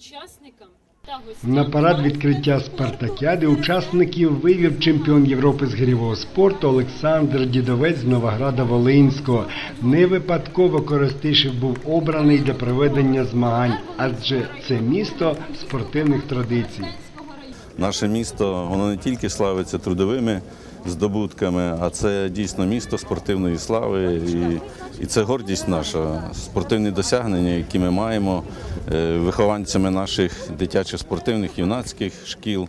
учасникам та гостям. На парад відкриття спартакіади учасників вивів чемпіон Європи з гирьового спорту Олександр Дідовець з Новограда Волинського. Не випадково Коростишів був обраний для проведення змагань, адже це місто спортивних традицій. Наше місто воно не тільки славиться трудовими здобутками, а це дійсно місто спортивної слави. І, і це гордість наша, спортивні досягнення, які ми маємо е, вихованцями наших дитячих спортивних юнацьких шкіл.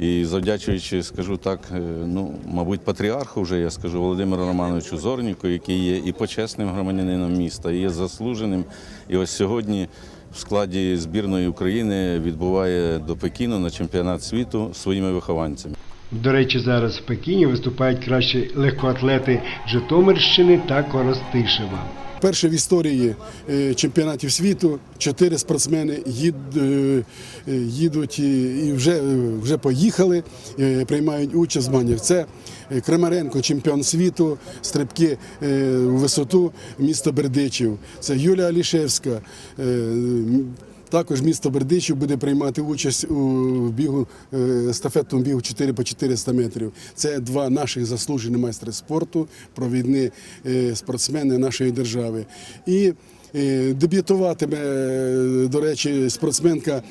І завдячуючи, скажу так, е, ну, мабуть, патріарху вже я скажу Володимиру Романовичу Зорніку, який є і почесним громадянином міста, і є заслуженим. І ось сьогодні в складі збірної України відбуває до Пекіну на чемпіонат світу своїми вихованцями. До речі, зараз в Пекіні виступають кращі легкоатлети Житомирщини та Коростишева. Перше в історії е, чемпіонатів світу чотири спортсмени е, е, їдуть і вже, вже поїхали, приймають участь в змаганнях. Це Кремаренко, чемпіон світу, стрибки у висоту, міста Бердичів. Це Юлія Алішевська. Також місто Бердичів буде приймати участь у бігу е, естафетному бігу 4 по 400 метрів. Це два наших заслужені майстри спорту, провідні е, спортсмени нашої держави. І е, дебютуватиме, до речі, спортсменка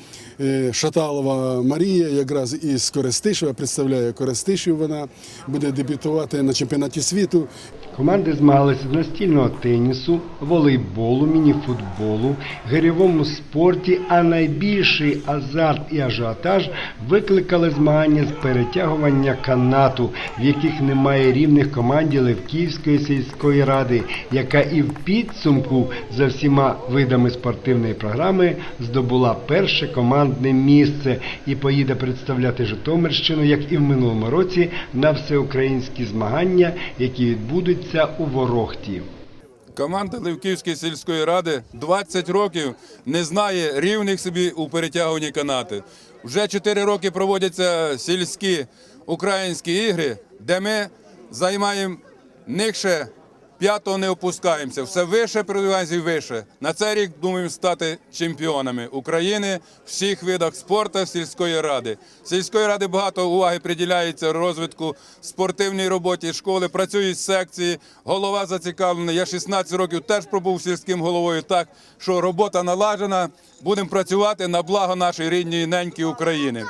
Шаталова Марія, якраз із Коростишева, представляє Коростишів. Вона буде дебютувати на чемпіонаті світу. Команди змагалися з настільного тенісу, волейболу, мініфутболу, гирьовому спорті, а найбільший азарт і ажіотаж викликали змагання з перетягування канату, в яких немає рівних команді Левківської сільської ради, яка і в підсумку за всіма видами спортивної програми здобула перше командне місце і поїде представляти Житомирщину, як і в минулому році, на всеукраїнські змагання, які відбудуться у Ворохті. Команда Левківської сільської ради 20 років не знає рівних собі у перетягуванні канати. Вже 4 роки проводяться сільські українські ігри, де ми займаємо нижче п'ятого не опускаємося. Все вище продвигаємося і вище. На цей рік думаємо стати чемпіонами України в всіх видах спорту сільської ради. Сільської ради багато уваги приділяється розвитку спортивній роботі школи. Працюють секції, голова зацікавлений. Я 16 років теж пробув сільським головою. Так що робота налажена. Будемо працювати на благо нашої рідної неньки України.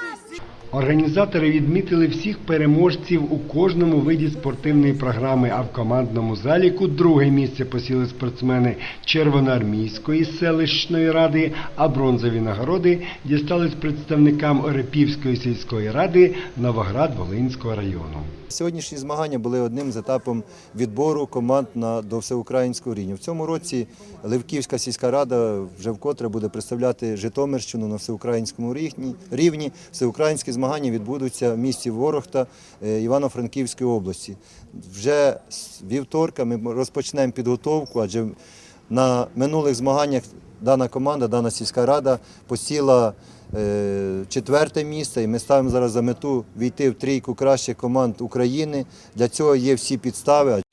Організатори відмітили всіх переможців у кожному виді спортивної програми, а в командному заліку друге місце посіли спортсмени Червоноармійської селищної ради, а бронзові нагороди дістались представникам Орепівської сільської ради Новоград-Волинського району. Сьогоднішні змагання були одним з етапом відбору команд на до всеукраїнського рівня. В цьому році Левківська сільська рада вже вкотре буде представляти Житомирщину на всеукраїнському рівні. Всеукраїнські змагання відбудуться в місті Ворохта е, Івано-Франківської області. Вже з вівторка ми розпочнемо підготовку, адже на минулих змаганнях дана команда, дана сільська рада посіла е, четверте місце, і ми ставимо зараз за мету війти в трійку кращих команд України. Для цього є всі підстави.